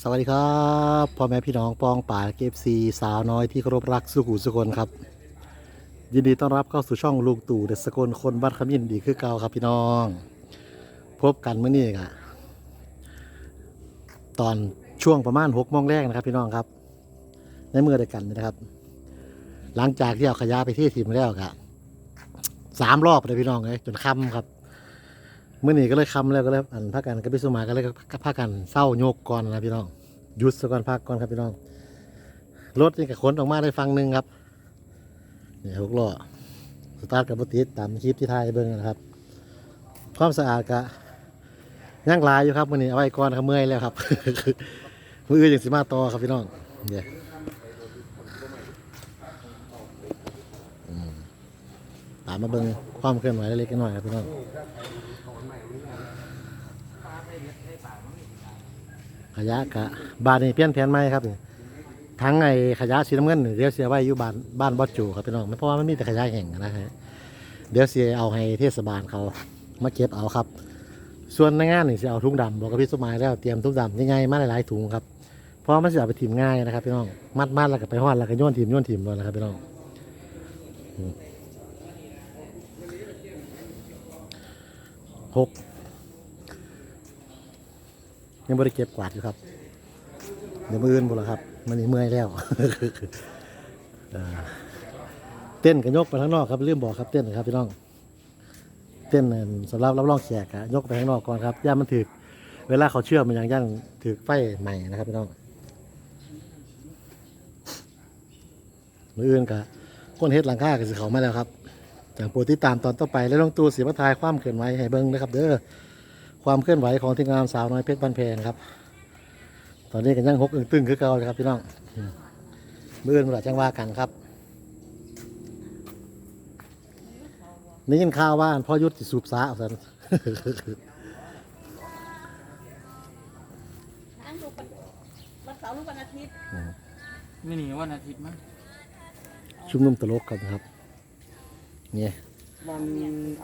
สวัสดีครับพ่อแม่พี่น้องปองป่าเกฟซีสาวน้อยที่เคารพรักสุขุสุคนครับ ยินดีต้อนรับเข้าสู่ช่องลุงตู่เดสกลคนบ้านขมิ้นดีคือเก่าครับพี่น้อง พบกันเมื่อนี้กะตอนช่วงประมาณหกโมงแรกนะครับพี่น้องครับ ในเมื่อเดียวกันนะครับ หลังจากที่เอาขยะไปที่ทีมแล้วกะสามรอบเลยพี่น้องเลยจนค่ำครับ เมื่อนี้ก็เลยคำแล้วก็เลยอันพักกันก็ไปสมาก็เลยพักกันเศร้าโยกก่อนนะพี่น้องหยุดซะก่อนพักก่อนครับพี่น้องรถนี่กับขนออกมาได้ฟังหนึ่งครับเนี่ยหกล้อสตาร์ทกับปติดตามคลิปที่ถ่ายเบิ้งนะครับ ความสะอาดกะย่างลายอยู่ครับมื่อนี้เอาไว้ก่อนครับเมื่อยแล้วครับมืออื่นอย่างสิมาต่อครับพี่น้องเดี๋ยตามมาเบิ้งความเคลื่อนไหวเล็กๆน้อยครับพี่น้อง ขยะกะบานนี่เปลี่ยนแผนใหม่ครับนี่ทั้งไอ้ขยะสีน้ำเงินนี่เดี๋ยวเสียไว้อยู่บ้านบ้านบอสจูครับพี่น้องเพราะว่ามันมีแต่ขยะแห้งนะฮะเดี๋ยวเสียเอาให้เทศบาลเขามาเก็บเอาครับ ส่วนในงานนี่เสียเอาถุงดำบอกกับพี่สมัยแล้วเตรียมถุงดำยังไงมาหลายๆถุงครับเพราะมันจะเอาไปถิ่มง่ายนะครับพี่น้องมัดมัดแล้วก็ไปห่อแล้วก็โยนถิ่มโยนถิ่มเลยนะครับพี่น้องหก ยังบริเก็บกวาดอยู่ครับ เดี๋ยวมืออื่นบุละครับ มันนี่เมื่อยแล้วเต้นกันยกไปข้างนอกครับลืมบอกครับเต้นครับพี่น้อง เต้นนสำหรับรับรองแขกอะยกไปข้างนอกก่อนครับย่ามันถือเวลาเขาเชื่อมมันยังย่างถือไฟใหม่นะครับพี่น้องมืออื่นกะคนเฮ็ดหลังคากับสิเขามาแล้วครับจากโปรดติดตามตอนต่อไปแล้วลงตูสีมาทายความเกินไหวให้เบิ้งนะครับ เด้อ ความเคลื่อนไหวของทีมงานสาวน้อยเพชรบ้านแพงครับ ตอนนี้กันยังหกอึ้งตึงคือเก่าเลยครับพี่น้องอืมเบื่อนเวลาจังว่ากันครับนี่ยินข่าวว่าพ่อยุทธสิสูบสาเอาสันช้างดูวันวันเสาร์หรือวันอาทิตย์ไม่หนีวันอาทิตย์มั้งชุมนุมตลกกันครับ เนี่ย วัน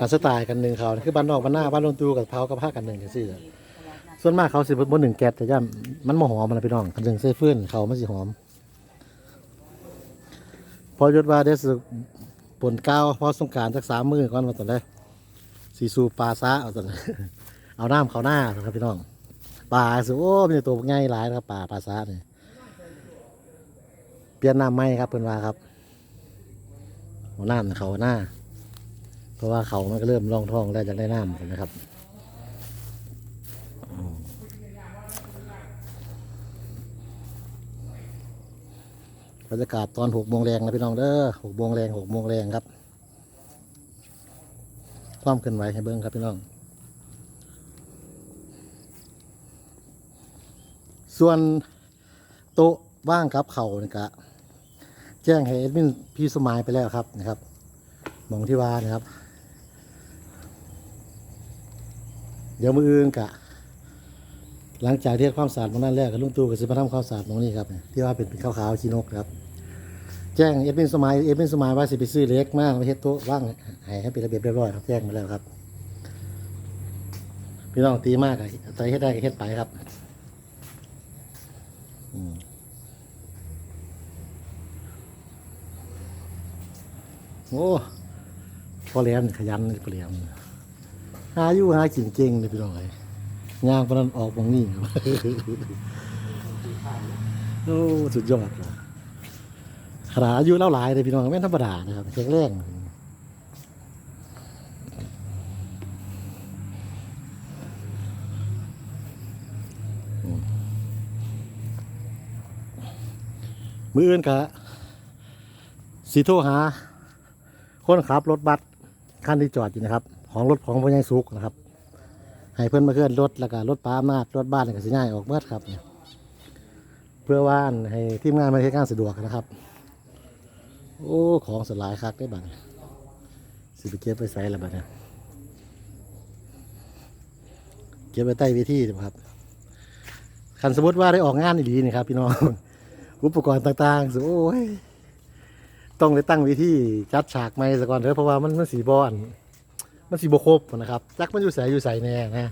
การสไตล์กันหนึ่งเขาคือบ้านนอกบ้านหน้าบ้านลงตูกับเผากับผ้ากันหนึ่งจังซี่ส่วนมากเขาสิบนหนึ่งแก๊สแต่ย่ามันมาหอมมันพี่น้องกันหนึ่งใส่ฟืนเขามันสิหอม พอยศว่าเดสปนก้าวพอสงการสักสามมือก่อนมาตอนแรกสีสูบปลาซาเอาตอนเอาน้ำเขาหน้าครับพี่น้องปลาสิโอ้มีแต่ตัวง่ายหลายนะครับปลาปลาซาเนี่ยเปลี่ยนน้ำไหมครับเพื่อนว่าครับเอาน้ำเขาหน้า ราะว่าเขามันก็เริ่มร่องท้องแล้วจะได้น้ำนะครับอืมบรรยากาศตอนหกโมงแรงนะพี่น้องเด้อหกโมงแรงหกโมงแรงครับ ความเคลื่อนไหวให้เบิ้งครับพี่น้อง ส่วนโต๊ะว่างครับเขานี่กะแจ้งให้เอดมินพี่สมายไปแล้วครับนะครับมองที่ว่านะครับ เดี๋ยวมืออื่นกะ หลังจากที่ความสะอาดมองนั่นแรกกับลุงตู่ก็สิมาทำความสะอาดมองนี้ครับที่ว่าเป็นเป็นขาวๆชีนกนครับ แจ้งเอฟเป็นสมัยเอฟเป็นสมัยว่าสิไปซื้อเล็กมากมาเฮ็ดโต๊ะว่างให้ให้เป็นระเบียบเรียบร้อยครับแจ้งมาแล้วครับ พี่น้องตีมากอะใจเฮ็ดได้ก็เฮ็ดไปครับอืมโอ้พอแหลมขยันพอแหลม หาอยู่หากินเก่งเลยพี่น้องไอ้ย่างปานนั้นออกบางนี่ครับโอ้สุดยอดเลยขาอายุเล่าหลายเลยพี่น้องไม่ธรรมดานะครับแข็งแรงมมืออื่นกะสีโทรหา คนขับรถบัสคันที่จอดอยู่นะครับ ของรถของพญายสุกนะครับให้เพื่อนมาเคลื่อนรถแล้วก็รถป้าอำนาจรถบ้านก็สิง่ายออกเมื่อครับเนี่ยเพื่อว่าให้ทีมงานมาใช้งานสะดวกนะครับ โอ้ของสลายคักได้บัดสิไปเก็บไปใส่ละบัดเนี่ยเก็บไว้ใต้เวทีครับคันสมมติว่าได้ออกงานดีนี่ครับ พี่น้องอุปกรณ์ต่างๆสโอ้ยต้องไปตั้งเวิธีจัดฉากใหม่ซะก่อนเถอะเพราะว่ามันมันสีบอน มันสีบครบนะครับจักมันอยู่ใสอยู่ใสแน่นะ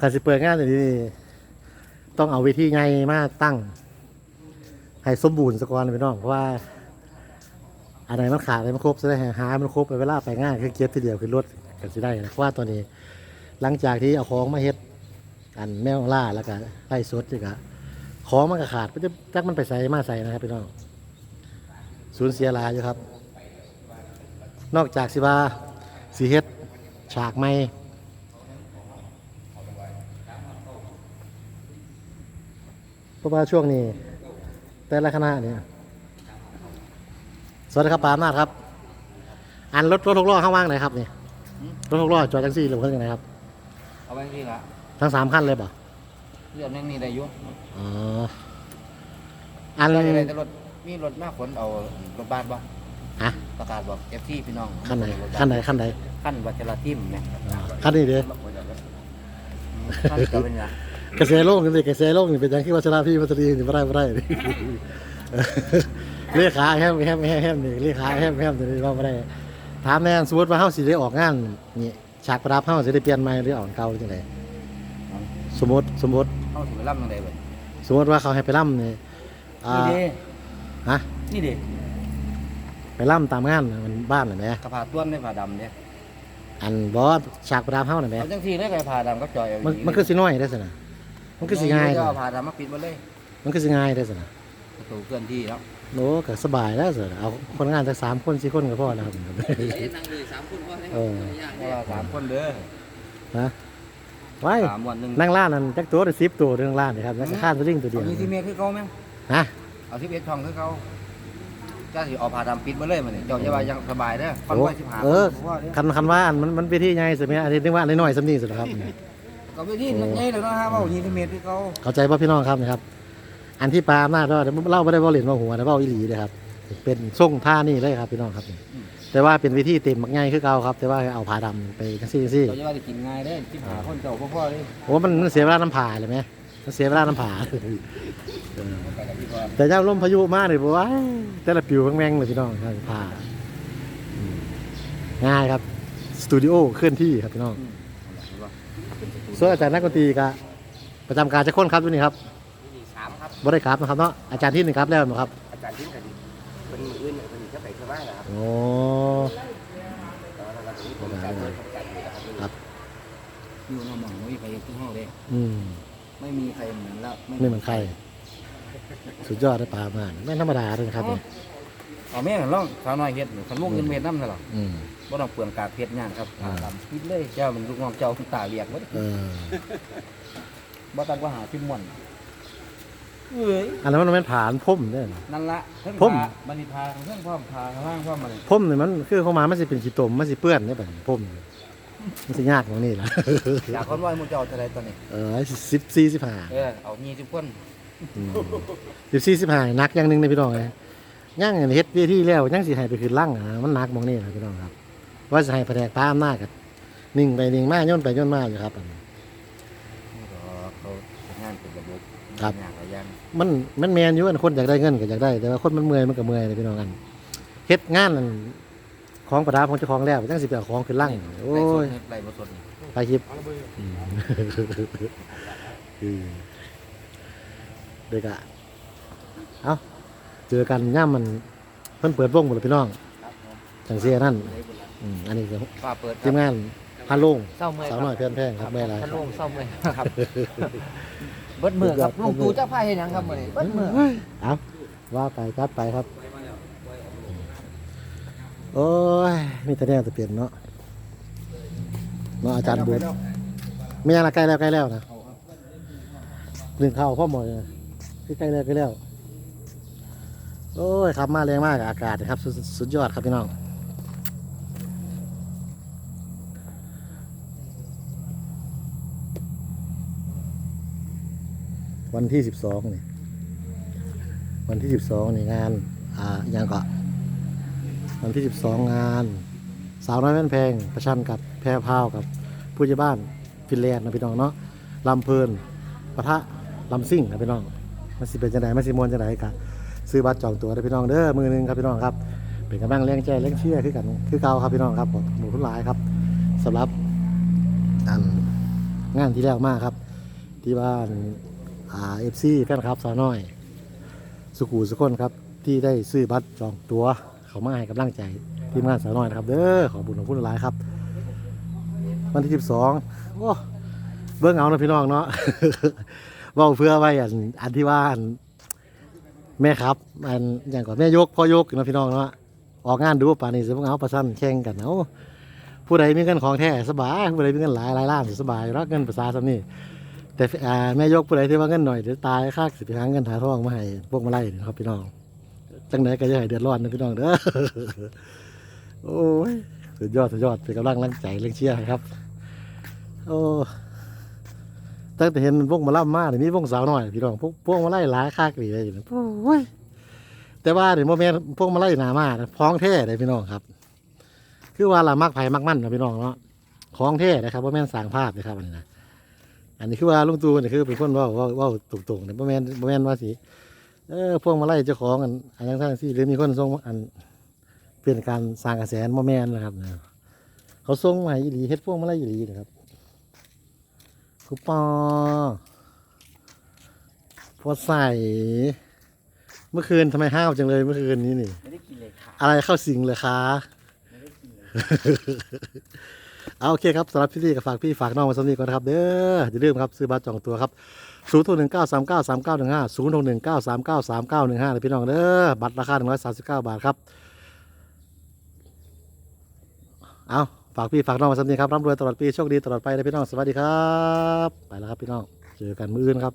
ถ้าสิเปิดงานอย่างนี้ต้องเอาเวทีใหญ่มาตั้ง ให้สมบูรณ์สกอนพี่น้องเพราะว่าอะไรมันขาดอะไรมันครบจะได้หามันครบไปเวลาไปง่ายคือเก็บทีเดียวคือรถกันสิได้นะเพราะว่าตัวนี้ หลังจากที่เอาของมาเฮ็ดอันแมวล่าแล้วก็ไล่สดนี่ก็ของมันก็ขาดมันจะจักมันไปใส่มาใส่นะครับพี่น้องสูญเสียลายอยู่ครับ นอกจากสิว่า สีเฮ็ดฉากใหม่เพราะว่าช่วงนี้ แต่ละคณะเนี่ยสวัสดีครับปาอำนาจครับ อันรถรถหกล้อข้างว่างไหนครับนี่รถหกล้อจอดจังซี่หรือเพิ่งยังไงครับเอาไว้ที่ละทั้งสามขั้นเลยป่ะเรื่องนี้นี่ได้อยุ่อ๋ออันเราจะได้แต่รถมีรถมากขนเอารถบ้านบ่ ฮะ ประกาศบอกเอฟซีพี่น้องขั้นไหนรถบ้าขั้นไหนขั้นไหนขั้นวัชรทิมเนี่ยอ๋อขั้นนี้เด้อขั้นก็เป็นอย่างกระแสโลกนี่สิกระแสโลกนี่เป็นอย่างที่วัชราพี่วัชรีนี่ไม่ได้ไม่ได้นี่เลขาแฮมแฮมแฮมแฮมนี่เลขาแฮมแฮมนี่ว่าไม่ได้ถามแน่สมมติว่าเฮาสิได้ออกงานนี่ฉากประดับเฮาสิได้เปลี่ยนใหม่หรือออกเก่าหรือจังไดสมมติสมมติเข้าถึงล่ำยังไงเว้ยสมมติว่าเขาให้ไปล่ำนี่อ่านี่เด้ฮะนี่เด้ ไปล่ำตามงานมันบ้านน่ะแหมกระผาต้วนในผ่าดำเนี่ยอันบอสฉากประดับเฮาน่ะแหมเอาจังทีเลยกระผาดำก็จอยเอามันมันคือสิน้อยได้อสินะมันคือสิง่ายก็เด้อเอาผ่าดำมาปิดหมดเลยมันคือสิง่ายได้อสินะประตูเคลื่อนที่แล้วโน้ก็สบายแล้วสิเอาคนงานจากสามคนสี่คนก็พอแล้วครับนั่งเลยสามคนพอเออเพราะว่าสามคนเด้อนะไว้สามวันหนึ่งนั่งร้านนั้นจักตัวได้สิบตัวเรื่องร้านนี่ครับแล้วก็ข้านสลิงตัวเดียวเอายี่สิบเมตรคือเขาไหมฮะเอาสิบเอ็ดทองคือเขา จ้าสิเอาผ่าดำปิดหมาเลยมันนี่เจ้าจะว่ายังสบายเด้อฟันโอ้ไว้สิบห้าเออคนพ่อเด้อคันคันว่าอันมันมันไปที่ไงสิแม่อันนี้นึกว่าอันน้อยๆสำนีสุดครับ ก็ไปที่มันใหญ่เลยเนาะฮะว่ายี่สิบเมตรคือเขาเข้าใจป่ะพี่น้องครับนะครับ อันที่ปลาหน้าก็เล่าไม่ได้เว่าเหรียญว่าหัวนะเว่าอีหลีเลยครับ เป็นส่งท่านี่เลยครับพี่น้องครับ แต่ว่าเป็นวิธีเต็มมักง่ายคือเก่าครับ แต่ว่าเอาผ้าดำไปจังซี่จังซี่เจ้าจะว่าจะกินง่ายเด้อสิบห้าคนเจ้าพ่อพ่อเลยโอ้มันมันเสียเวลาน้ำผ่าเลยไหมมัน เสียเวลาน้ำผ่าไปกับพี่พ่อแต่เจ้าลมพายุมาเลยบอกว่าแต่ละปิวแม่งๆเลยพี่น้องครับผ่าอืมง่ายครับสตูดิโอเคลื่อนที่ครับพี่น้องอืมเอาล่ะพี่พ่อส่วนอาจารย์นักดนตรีก็ประจำการจะค้นครับตัวนี้ครับนี่สามครับบริครับนะครับเนาะอาจารย์ที่หนึ่งครับแล้วนะครับอาจารย์ทิ้งกันดีเป็นมืออื่นเนี่ยเป็นเจ้าไก่เท่าไหร่นะครับโอ้แต่ว่าเราจะมีผมการเงินของการเงินนะครับครับอยู่ในหม่องไม่มีใครที่ห้องเลยอืม ไม่มีใครเหมือนแล้วไม่เหมือนใคร สุดยอดได้ปลามากไม่ธรรมดาเลยครับนี่เอาแม่ล่องสาวน้อยเฮ็ดขันลูกเงินเม็ดน้ำน่ะหรออืมบ่ต้องเปลืองกากเพชรงานครับอ่าทำคิดเลยเจ้ามันลูกน้องเจ้าคุณตาเรียกบ่ได้เออบ่ต้องว่าหาพิมพ์ม่วนเอ้ยอันนั้นมันเป็นผานพุ่มเนี่ยนั่นละเพิ่งผมพาบันทิพาเพิ่งพร้อมพาข้างล่างพร้อมมาเลยพุ่มเนี่ยมันคือเข้ามามันสิเป็นขี้ตมมันสิเปื้อนเนี่ยแบบพุ่ม มันสิยากตรงนี้ล่ะอยากคนว่ามึงจะเอาเท่าไรตอนนี้ เออสิบสี่สิบห้าเออเอา20คนสิบสี่สิบห้านักอย่างหนึ่งในพี่น้องเลยย่างเฮ็ดเวทีแล้วยังสิให้ไปคืนล่างอะมันหนักหมองนี่นะพี่น้องครับ ว่าจะให้แผนกป้าอำนาจกับนิ่งไปนิ่งมาย่นไปย่นมาอยู่ครับอันนี้นี่ก็เขาทำงานเป็นระบบครับงานหลายอย่างมันมันแมนอยู่อันคนอยากได้เงินก็อยากได้ แต่ว่าคนมันเมื่อยมันก็เมื่อยเลยพี่น้องกันเฮ็ดงานนั่น ของประดับของเจ้าของแล้วจังสิไปเอาของขึ้นล่างโอ้ยไรบ่สดนี่ไปคลิปอืมอืมเด็กอะเอาเจอกันย่ามมันเพิ่นเปิดวงหมดเลยพี่น้องครับผมจังเสียนั่นอืมอันนี้คือฟ้าเปิดคทีรับมงานพันโลงเศร้าเมื่อยสาวน้อยเพื่อนแพงครับแม่ไรท่านลุงเศร้าเมื่อยครับเบิดมือครับลุงตู่เจ้าพายเฮ็ดหยังครับมื้อนี้เบิดมือเอาว่าไปจัดไปครับ โอ้ยมีแต่แนวจะเปลี่ยนเนาะเนาะอาจารย์บุญไม่ยังละใกล้แล้วใกล้แล้วนะหนึ่งเข้าพ่อหมดเลยใกล้แล้วใกล้แล้วโอ้ยครับมาแรงมากอากาศครับสุดสุดยอดครับพี่น้องวันที่สิบสองนี่ วันที่สิบสองนี่งาน อ่ายังก็ วันที่สิบสองงานสาวน้อยแม่นแพงประชันกับแพรพาวกับผู้ใหญ่บ้านฟินแลนด์นะพี่น้องเนาะลำเพลินปะทะลำซิ่งนะพี่น้องมันสิเป็นจังไดมันสิมวนจังไดกันซื้อบัตรจองตั๋วนะพี่น้องเด้อมือหนึงครับพี่น้องครับเป็นกำลังแรงใจแรงเชียร์คือกันคือเก่าครับพี่น้องครับหมู่ทุนหลายครับสำหรับอันงานที่แล้วมากครับ ที่บ้านอาเอฟซีแฟนคลับสาวน้อย สุกูสุคนครับที่ได้ซื้อบัตรจองตั๋ว เขามาให้กำลังใจทีมงานสาวน้อยนะครับเด้อขอบุญของคุณหลายครับ วันที่12โอ้เบิ่งเอานะพี่น้องเนาะเว่าเพื่อไว้อันอันที่ว่าอันแม่ครับอันอย่างก่อนแม่ยกพ่อยกนาะพี่น้องเนาะออกงานดูป่านี้สิเพิ่งเอาประชันแข่งกันเอาผู้ใดมีเงินของแท้สบายผู้ใดมีเงินหลายหลายล้านสบายรักเงินภาษาซำนี่แต่แม่ยกผู้ใดที่ว่าเงินหน่อยเดี๋ยวตายค่าสิไปหาเงินหาทองมาให้พวกมาไล่นี่ครับพี่น้อง จังไหนก็จะให้เดือดร้อนนะพี่น้องเด้อโอ้ยสุดยอดสุดยอดเป็นกำลังแรงใจเรื่องเชียร์ให้ครับ โอ้ตั้งแต่เห็นพวกมาล่ำมาเดี๋ยวนี้พวกสาวน้อยพี่น้องพวกพวกมาไล่หลายคากหลีเลยอยู่นะโอ้ยแต่ว่าเดี๋ยวโมเมนพวกมาไล่หนามานะพ้องแท้เลยพี่น้องครับ คือว่าละมักไผ่มักมั่นนะพี่น้องเนาะของแท้นะครับว่าแม่นสร้างภาพนะครับอันนี้นะอันนี้คือว่าลุงตูนี่คือเป็นคนเว่าเว่าเว่าตรงๆเนี่ยโมเมนโมเมนว่าสิ เออพวกมาไล่เจ้าของอันอันทั้งๆที่หรือมีคนส่งอันเป็นการสร้างกระแสโมเมนนะครับนะเขาส่งมาให้อีหลีเฮ็ดพวกมาไล่อีหลีนะครับคูปอพอใส่ เมื่อคืนทำไมห้าวจังเลยเมื่อคืนนี้นี่ไม่ได้กินเลยค่ะอะไรเข้าสิงเลยคะเอาโอเคครับสำหรับพี่นี่ก็ฝากพี่ฝากน้องมาสำนีก่อนนะครับ เด้ออย่าลืมครับซื้อบัตรจองตัวครับ ศูนย์หนึ่งเก้าสามเก้าสามเก้าหนึ่งห้าศูนย์หนึ่งเก้าสามเก้าสามเก้าหนึ่งห้าเลยพี่น้องเด้อบัตรราคาหนึ่งร้อยสามสิบเก้าบาทครับ เอาฝากพี่ฝากน้องมาสำนีครับร่ำรวยตลอดปีโชคดีตลอดไปเลยพี่น้องสวัสดีครับ ไปแล้วครับพี่น้องเจอกันมื้ออื่นครับ